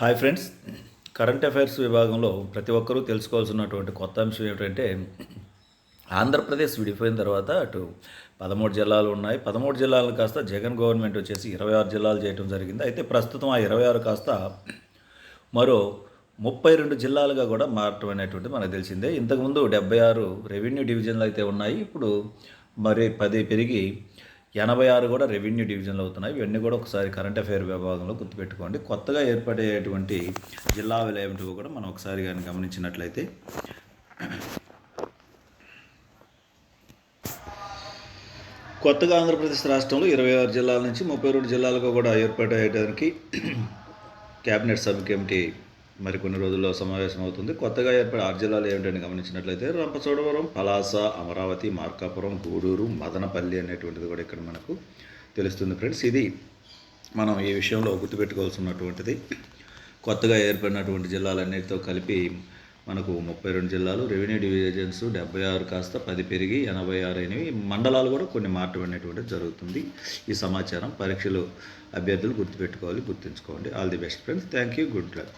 Hi friends. Current affairs విభాగంలో ప్రతి ఒక్కరూ తెలుసుకోవాల్సినటువంటి కొత్త అంశం ఏమిటంటే ఆంధ్రప్రదేశ్ విడిపోయిన తర్వాత అటు పదమూడు జిల్లాలు ఉన్నాయి. పదమూడు జిల్లాలను కాస్త జగన్ గవర్నమెంట్ వచ్చేసి ఇరవై ఆరు జిల్లాలు చేయడం జరిగింది. అయితే ప్రస్తుతం ఆ ఇరవై ఆరు కాస్త మరో ముప్పై రెండు జిల్లాలుగా కూడా మారటం అనేటువంటి మనకు తెలిసిందే. ఇంతకుముందు డెబ్బై ఆరు రెవెన్యూ డివిజన్లు అయితే ఉన్నాయి. ఇప్పుడు మరి పది పెరిగి ఎనభై ఆరు కూడా రెవెన్యూ డివిజన్లు అవుతున్నాయి. ఇవన్నీ కూడా ఒకసారి కరెంట్ అఫైర్ విభాగంలో గుర్తుపెట్టుకోండి. కొత్తగా ఏర్పడేటువంటి జిల్లా విలేమిటివి కూడా మనం ఒకసారి కానీ గమనించినట్లయితే కొత్తగా ఆంధ్రప్రదేశ్ రాష్ట్రంలో ఇరవై ఆరు జిల్లాల నుంచి ముప్పై రెండు జిల్లాలకు కూడా ఏర్పాటయ్యడానికి కేబినెట్ సబ్ కమిటీ మరికొన్ని రోజుల్లో సమావేశం అవుతుంది కొత్తగా ఏర్పడే ఆరు జిల్లాలు ఏమిటని గమనించినట్లయితే రంపచోడవరం పలాస అమరావతి మార్కాపురం గూడూరు మదనపల్లి అనేటువంటిది కూడా ఇక్కడ మనకు తెలుస్తుంది ఫ్రెండ్స్. ఇది మనం ఈ విషయంలో గుర్తుపెట్టుకోవాల్సినటువంటిది. కొత్తగా ఏర్పడినటువంటి జిల్లాలన్నిటితో కలిపి మనకు ముప్పై రెండు జిల్లాలు రెవెన్యూ డివిజన్స్ డెబ్బై ఆరు కాస్త పది పెరిగి ఎనభై ఆరు అయినవి. మండలాలు కూడా కొన్ని మార్చడం అనేటువంటి జరుగుతుంది. ఈ సమాచారం పరీక్షలు అభ్యర్థులు గుర్తుపెట్టుకోవాలి గుర్తుంచుకోండి. All the best friends thank you good luck